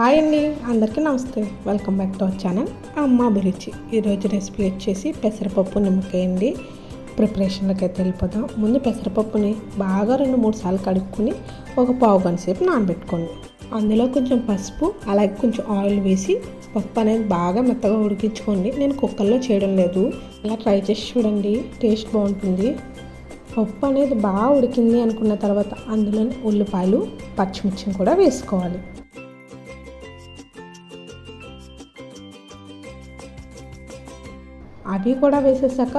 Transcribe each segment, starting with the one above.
Hi అండి అందరికీ నమస్తే. Welcome back to our channel Amma Abhiruchi. ఈరోజు రెసిపీ వచ్చేసి పెసరపప్పు నిమ్మకాయ అండి. ప్రిపరేషన్లోకి అయితే వెళ్ళిపోదాం. ముందు పెసరపప్పుని బాగా రెండు మూడు సార్లు కడుక్కొని ఒక పావు గంట సేపు నానబెట్టుకోండి. అందులో కొంచెం పసుపు అలాగే కొంచెం ఆయిల్ వేసి పప్పు అనేది బాగా మెత్తగా ఉడికించుకోండి. నేను కుక్కర్లో చేయడం లేదు. ఇలా ట్రై చేసి చూడండి. టేస్ట్ బాగుంటుంది. పప్పు అనేది బాగా ఉడికింది అనుకున్న తర్వాత అందులోని ఉల్లిపాయలు పచ్చిమిర్చిని కూడా వేసుకోవాలి. అవి కూడా వేసేసాక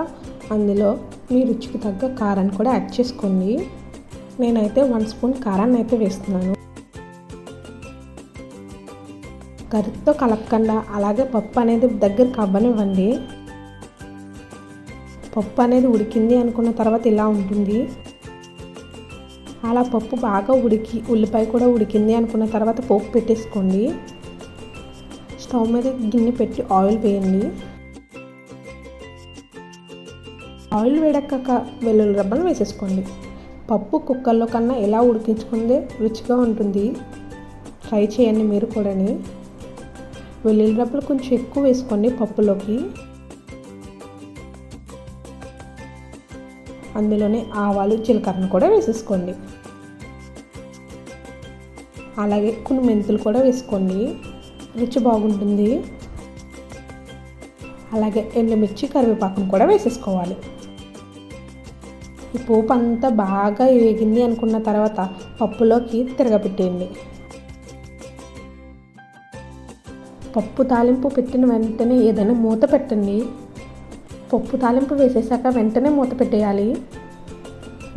అందులో మీ రుచికి తగ్గ కారాన్ని కూడా యాడ్ చేసుకోండి. నేనైతే వన్ స్పూన్ కారాన్ని అయితే వేస్తున్నాను. గరితో కలపకుండా అలాగే పప్పు అనేది దగ్గరికి అవ్వనివ్వండి పప్పు అనేది ఉడికింది అనుకున్న తర్వాత ఇలా ఉంటుంది. అలా పప్పు బాగా ఉడికి ఉల్లిపాయ కూడా ఉడికింది అనుకున్న తర్వాత పోపు పెట్టేసుకోండి. స్టవ్ మీద గిన్నె పెట్టి ఆయిల్ వేయండి. ఆయిల్ వేడెక్కాక వెల్లుల్లి రబ్బను వేసేసుకోండి. పప్పు కుక్కర్లో కన్నా ఎలా ఉడికించుకుందే రుచిగా ఉంటుంది. ట్రై చేయండి మీరు కూడాని వెల్లుల్లి రబ్బలు కొంచెం ఎక్కువ వేసుకోండి పప్పులోకి. అందులోనే ఆవాలు జీలకర్ర కూడా వేసేసుకోండి. అలాగే కొన్ని మెంతులు కూడా వేసుకోండి. రుచి బాగుంటుంది. అలాగే ఎండుమిర్చి కరివేపాకును కూడా వేసేసుకోవాలి. ఈ పోపు అంతా బాగా వేగింది అనుకున్న తర్వాత పప్పులోకి తిరగబెట్టేయండి. పప్పు తాలింపు పెట్టిన వెంటనే ఏదైనా మూత పెట్టండి. పప్పు తాలింపు వేసేసాక వెంటనే మూత పెట్టేయాలి.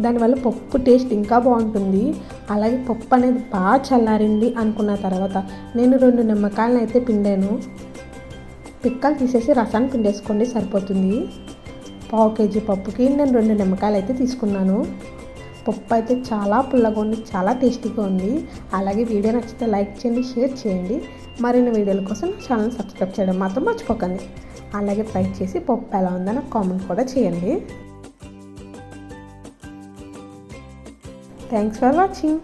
దానివల్ల పప్పు టేస్ట్ ఇంకా బాగుంటుంది. అలాగే పప్పు అనేది బాగా చల్లారింది అనుకున్న తర్వాత నేను రెండు నిమ్మకాయలను అయితే పిండాను. పిక్కలు తీసేసి రసాన్ని పిండేసుకోండి సరిపోతుంది. పావు కేజీ పప్పుకి నేను రెండు నిమ్మకాయలు అయితే తీసుకున్నాను. పప్పు అయితే చాలా పుల్లగా ఉంది చాలా టేస్టీగా ఉంది. అలాగే వీడియో నచ్చితే లైక్ చేయండి షేర్ చేయండి. మరిన్ని వీడియోల కోసం నా ఛానల్ సబ్స్క్రైబ్ చేయడం మాత్రం మర్చిపోకండి. అలాగే ట్రై చేసి పప్పు ఎలా ఉందని నాకు కామెంట్ కూడా చేయండి. Thanks for watching.